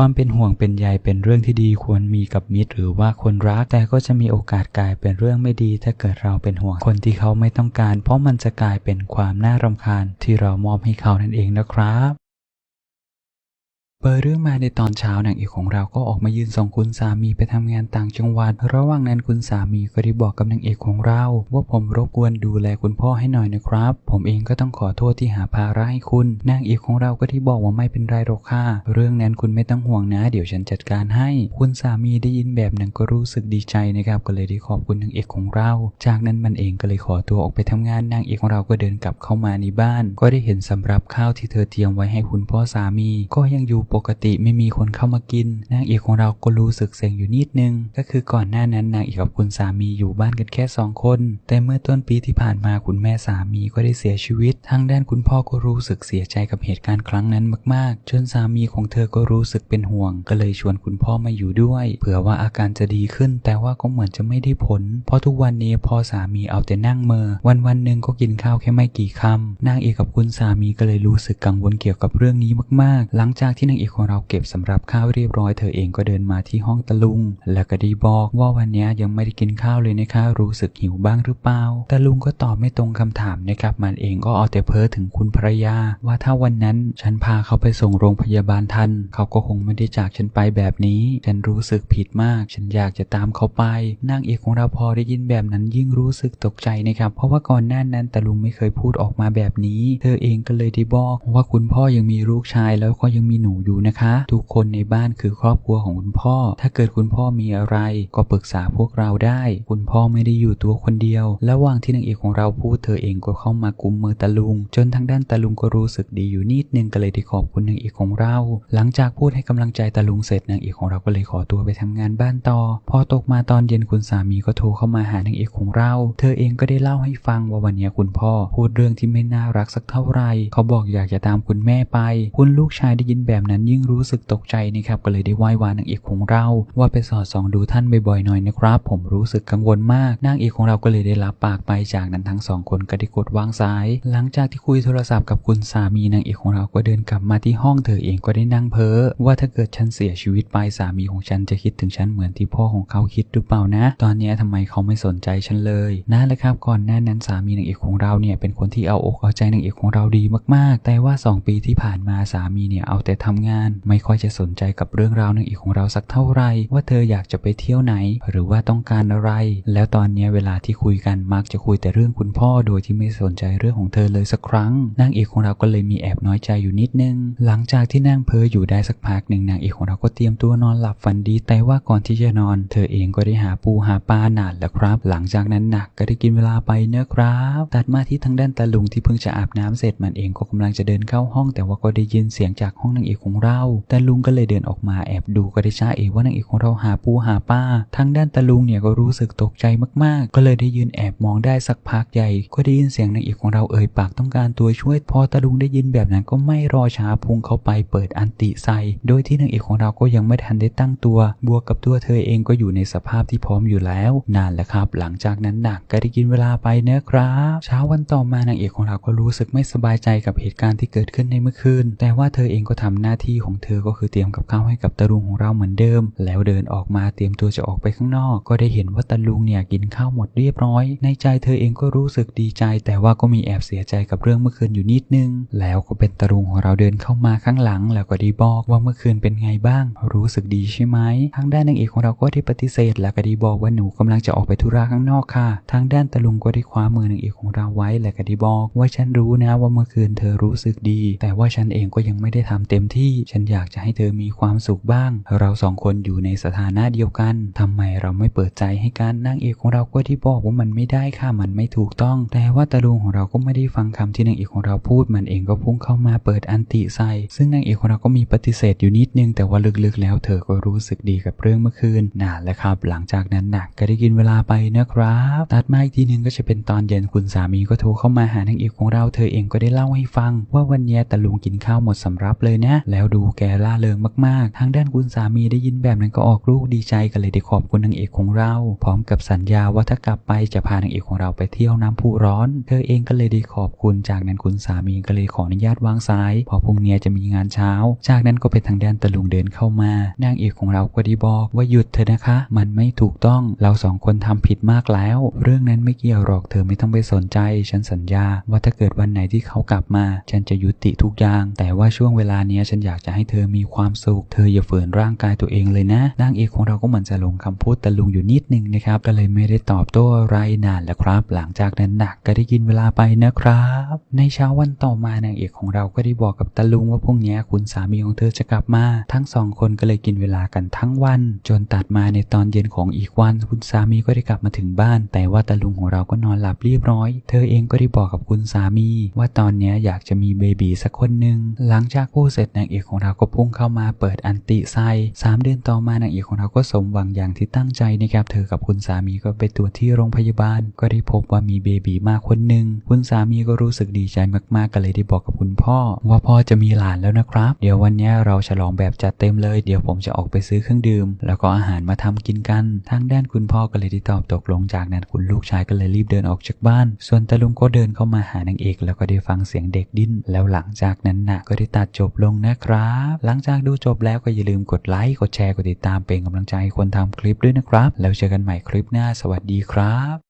ความเป็นห่วงเป็นใยเป็นเรื่องที่ดีควรมีกับมิตร หรือว่าคนรักแต่ก็จะมีโอกาสกลายเป็นเรื่องไม่ดี ถ้าเกิดเราเป็นห่วงคนที่เขาไม่ต้องการ เพราะมันจะกลายเป็นความน่ารำคาญที่เรามอบให้เขานั่นเองนะครับ เปิดเรื่องมาในตอนเช้านางเอกของเราก็ออกมายืนส่งคุณสามีไปทำงานต่างจังหวัด ระหว่างนั้นคุณสามีก็ได้บอกกับนางเอกของเรา ว่าผมรบกวนดูแลคุณพ่อให้หน่อยนะครับ ผมเองก็ต้องขอโทษที่หาภาระให้คุณ นางเอกของเราก็ได้บอกว่าไม่เป็นไรหรอกค่ะ เรื่องนั้นคุณไม่ต้องห่วงนะ เดี๋ยวฉันจัดการให้ คุณสามีได้ยินแบบนั้นก็รู้สึกดีใจนะครับ ก็เลยได้ขอบคุณนางเอกของเรา จากนั้นมันเองก็เลยขอตัวออกไปทำงาน นางเอกของเราก็เดินกลับเข้ามาในบ้าน ก็ได้เห็นสำหรับข้าวที่เธอเตรียมไว้ให้คุณพ่อสามี ก็ยังอยู่ปกติไม่มีคนเข้ามากิน นางเอกของเราก็รู้สึกเซ็งอยู่นิดนึง ก็คือก่อนหน้านั้นนางเอกกับคุณสามีอยู่บ้านกันแค่สองคน แต่เมื่อต้นปีที่ผ่านมาคุณแม่สามีก็ได้เสียชีวิต ทางด้านคุณพ่อก็รู้สึกเสียใจกับเหตุการณ์ครั้งนั้นมากๆ จนสามีของเธอก็รู้สึกเป็นห่วง ก็เลยชวนคุณพ่อมาอยู่ด้วย เผื่อว่าอาการจะดีขึ้น แต่ว่าก็เหมือนจะไม่ได้ผล เพราะทุกวันนี้พ่อสามีเอาแต่นั่งเมอ วันวันๆหนึ่งก็กินข้าวแค่ไม่กี่คำนางเอกกับคุณสามีก็เลยรู้สึกกังวลเกี่ยวกับเรื่องนี้มากๆ หลังจากที่นางอกของเราเก็บสำหรับข้าวเรียบร้อยเธอเองก็เดินมาที่ห้องตะลุง แล้วก็ได้บอกว่าวันนี้ยังไม่ได้กินข้าวเลยนะคะรู้สึกหิวบ้างหรือเปล่าตะลุงก็ตอบไม่ตรงคำถามนะครับมันเองก็เอาแต่เพ้อถึงคุณภรรยา ว่าถ้าวันนั้นฉันพาเขาไปส่งโรงพยาบาลทัน เขาก็คงไม่ได้จากฉันไปแบบนี้ ฉันรู้สึกผิดมาก ฉันอยากจะตามเขาไปนางเอกของเราพอได้ยินแบบนั้นยิ่งรู้สึกตกใจนะครับ เพราะว่าก่อนหน้านั้นตะลุงไม่เคยพูดออกมาแบบนี้ เธอเองก็เลยได้บอกว่าคุณพ่อยังมีลูกชายแล้วก็ยังมีหนูอยู่นะคะ ทุกคนในบ้านคือครอบครัวของคุณพ่อ ถ้าเกิดคุณพ่อมีอะไรก็ปรึกษาพวกเราได้ คุณพ่อไม่ได้อยู่ตัวคนเดียว ระหว่างที่นางเอกของเราพูดเธอเองก็เข้ามากุมมือตะลุง จนทางด้านตะลุงก็รู้สึกดีอยู่นิดนึงก็เลยได้ขอบคุณนางเอกของเรา หลังจากพูดให้กำลังใจตะลุงเสร็จนางเอกของเราก็เลยขอตัวไปทำงานบ้านต่อ พอตกมาตอนเย็นคุณสามีก็โทรเข้ามาหานางเอกของเรา เธอเองก็ได้เล่าให้ฟังว่าวันนี้คุณพ่อ พูดเรื่องที่ไม่น่ารักสักเท่าไหร่เขาบอกอยากจะตามคุณแม่ไป คุณลูกชายได้ยินแบบนั้นยิ่งรู้สึกตกใจนะครับก็เลยได้ไหว้วานนางเอกของเรา ว่าไปสอดส่องดูท่านบ่อยๆหน่อยนะครับ ผมรู้สึกกังวลมากนางเอกของเราก็เลยได้รับปากไปจากนั้นทั้งสองคนก็ได้กดวางสาย หลังจากที่คุยโทรศัพท์กับคุณสามีนางเอกของเราก็เดินกลับมาที่ห้องเธอเองก็ได้นั่งเพ้อว่าถ้าเกิดฉันเสียชีวิตไปสามีของฉันจะคิดถึงฉันเหมือนที่พ่อของเขาคิดหรือเปล่านะ ตอนนี้ทำไมเขาไม่สนใจฉันเลยนั่นแหละครับก่อนหน้านั้นสามีนางเอกของเราเนี่ยเป็นคนที่เอาอกเอาใจนางเอกของเราดีมากๆ แต่ว่า 2 ปีที่ผ่านมาสามีเนี่ยเอาแต่ทำงาน ไม่ค่อยจะสนใจกับเรื่องราวนางเอกของเราสักเท่าไหร่ว่าเธออยากจะไปเที่ยวไหน หรือว่าต้องการอะไร แล้วตอนนี้เวลาที่คุยกันมักจะคุยแต่เรื่องคุณพ่อโดยที่ไม่สนใจเรื่องของเธอเลยสักครั้งนางเอกของเราก็เลยมีแอบน้อยใจอยู่นิดนึง หลังจากที่นั่งเพ้ออยู่ได้สักพักหนึ่งนางเอกของเราก็เตรียมตัวนอนหลับฝันดี แต่ว่าก่อนที่จะนอน เธอเองก็ได้หาปูหาปลาหนาดแล้วครับ หลังจากนั้นหนักก็ได้กินเวลาไปเนะครับ ตัดมาที่ทางด้านตาลุงที่เพิ่งจะอาบน้ำเสร็จมันเองก็กำลังจะเดินเข้าห้อง แต่ว่าก็ได้ยินเสียงจากห้องนางเอกของเรา ตาลุงก็เลยเดินออกมาแอบดูก็ได้ช้าเอว่านางเอกของเราหาปูหาปลาทางด้านตาลุงเนี่ยก็รู้สึกตกใจมากๆ ก็เลยได้ยืนแอบมองได้สักพักใหญ่ ก็ได้ยินเสียงนางเอกของเราเอ่ยปากต้องการตัวช่วย พอตาลุงได้ยินแบบนั้นก็ไม่รอช้าพุ่งเข้าไปเปิดอันติใส่ โดยที่นางเอกของเราก็ยังไม่ทันได้ตั้งตัว บวกกับตัวเธอเองก็อยู่ในสภาพที่พร้อมอยู่แล้ว นานแหละครับ หลังจากนั้นหนักก็ได้กินเวลาไปเนะครับเช้าวันต่อมานางเอกของเราก็รู้สึกไม่สบายใจกับเหตุการณ์ที่เกิดขึ้นในเมื่อคืน แต่ว่าเธอเองก็ทำหน้าที่ที่ของเธอก็คือเตรียมกับข้าวให้กับตาลุงของเราเหมือนเดิม แล้วเดินออกมาเตรียมตัวจะออกไปข้างนอก ก็ได้เห็นว่าตาลุงเนี่ยกินข้าวหมดเรียบร้อย ในใจเธอเองก็รู้สึกดีใจ แต่ว่าก็มีแอบเสียใจกับเรื่องเมื่อคืนอยู่นิดนึง แล้วก็เป็นตาลุงของเราเดินเข้ามาข้างหลัง แล้วก็ได้บอกว่าเมื่อคืนเป็นไงบ้าง รู้สึกดีใช่ไหมทางด้านนางเอกของเราก็ได้ปฏิเสธ แล้วก็ได้บอกว่าหนูกำลังจะออกไปธุระข้างนอกค่ะ ทางด้านตาลุงก็ได้คว้ามือนางเอกของเราไว้และก็ได้บอก ว่าฉันรู้นะว่าเมื่อคืนเธอรู้สึกดี แต่ว่าฉันเองก็ยังไม่ได้ทำเต็มที่ฉันอยากจะให้เธอมีความสุขบ้าง เราสองคนอยู่ในสถานะเดียวกันทำไมเราไม่เปิดใจให้กันนางเอกของเราก็ที่บอกว่ามันไม่ได้ค่ะมันไม่ถูกต้อง แต่ว่าตาลุงของเราก็ไม่ได้ฟังคำที่นางเอกของเราพูดมันเองก็พุ่งเข้ามาเปิดอันติใส่ซึ่งนางเอกของเราก็มีปฏิเสธอยู่นิดนึงแต่ว่าลึกๆ แล้วเธอก็รู้สึกดีกับเรื่องเมื่อคืนน่าแหละครับ หลังจากนั้นหนักก็ได้กินเวลาไปนะครับ ตัดมาอีกทีนึงก็จะเป็นตอนเย็นคุณสามีก็โทรเข้ามาหานางเอกของเราเธอเองก็ได้เล่าให้ฟัง ว่าวันนี้ตาลุงกินข้าวหมดสำรับเลยนะและแล้วดูแกล่าเริงมากๆ ทางด้านคุณสามีได้ยินแบบนั้นก็ออกลูกดีใจกันเลยได้ขอบคุณนางเอกของเรา พร้อมกับสัญญาว่าถ้ากลับไปจะพานางเอกของเราไปเที่ยวน้ำพุร้อน เธอเองก็เลยได้ขอบคุณ จากนั้นคุณสามีก็เลยขออนุญาตวางสายเพอพรุ่งนี้จะมีงานเช้า จากนั้นก็เป็นทางด้านตะลุงเดินเข้ามานางเอกของเราก็ได้บอกว่าหยุดเถอนะคะ มันไม่ถูกต้องเราสองคนทำผิดมากแล้ว เรื่องนั้นไม่เกี่ยวหรอกเธอไม่ต้องไปสนใจ ฉันสัญญาว่าถ้าเกิดวันไหนที่เขากลับมา ฉันจะยุติทุกอย่าง แต่ว่าช่วงเวลาเนี้ยฉันอยากจะให้เธอมีความสุข เธออย่าฝืนร่างกายตัวเองเลยนะ นางเอกของเราก็เหมือนจะลงคำพูดตะลุงอยู่นิดนึงนะครับ ก็เลยไม่ได้ตอบโต้อะไรนานแล้วครับ หลังจากนั้นหนักก็ได้กินเวลาไปนะครับ ในเช้าวันต่อมานางเอกของเราก็ได้บอกกับตะลุงว่าพรุ่งนี้คุณสามีของเธอจะกลับมา ทั้งสองคนก็เลยกินเวลากันทั้งวัน จนตัดมาในตอนเย็นของอีกวัน คุณสามีก็ได้กลับมาถึงบ้าน แต่ว่าตะลุงของเราก็นอนหลับเรียบร้อย เธอเองก็ได้บอกกับคุณสามี ว่าตอนเนี้ยอยากจะมีเบบีสักคนหนึ่งหลังจากพูดเสร็จนางเอกของเราก็พุ่งเข้ามาเปิดอันติไซสามเดือนต่อมานางเอกของเราก็สมหวังอย่างที่ตั้งใจนะครับ เธอกับคุณสามีก็ไปตรวจที่โรงพยาบาล ก็ได้พบว่ามีเบบีมาคนหนึ่ง คุณสามีก็รู้สึกดีใจมากๆ ก็เลยได้บอกกับคุณพ่อ ว่าพ่อจะมีหลานแล้วนะครับ เดี๋ยววันนี้เราฉลองแบบจัดเต็มเลย เดี๋ยวผมจะออกไปซื้อเครื่องดื่ม แล้วก็อาหารมาทำกินกัน ทางด้านคุณพ่อก็เลยได้ตอบตกลงจากนั้นคุณลูกชายก็เลยรีบเดินออกจากบ้าน ส่วนตาลุงก็เดินเข้ามาหานางเอก แล้วก็ได้ฟังเสียงเด็กดิ้น แล้วหลังจากนั้นนะก็ได้ตัดจบลงนะครับหลังจากดูจบแล้วก็อย่าลืมกดไลค์กดแชร์กดติดตามเป็นกำลังใจให้คนทำคลิปด้วยนะครับ แล้วเจอกันใหม่คลิปหน้าสวัสดีครับ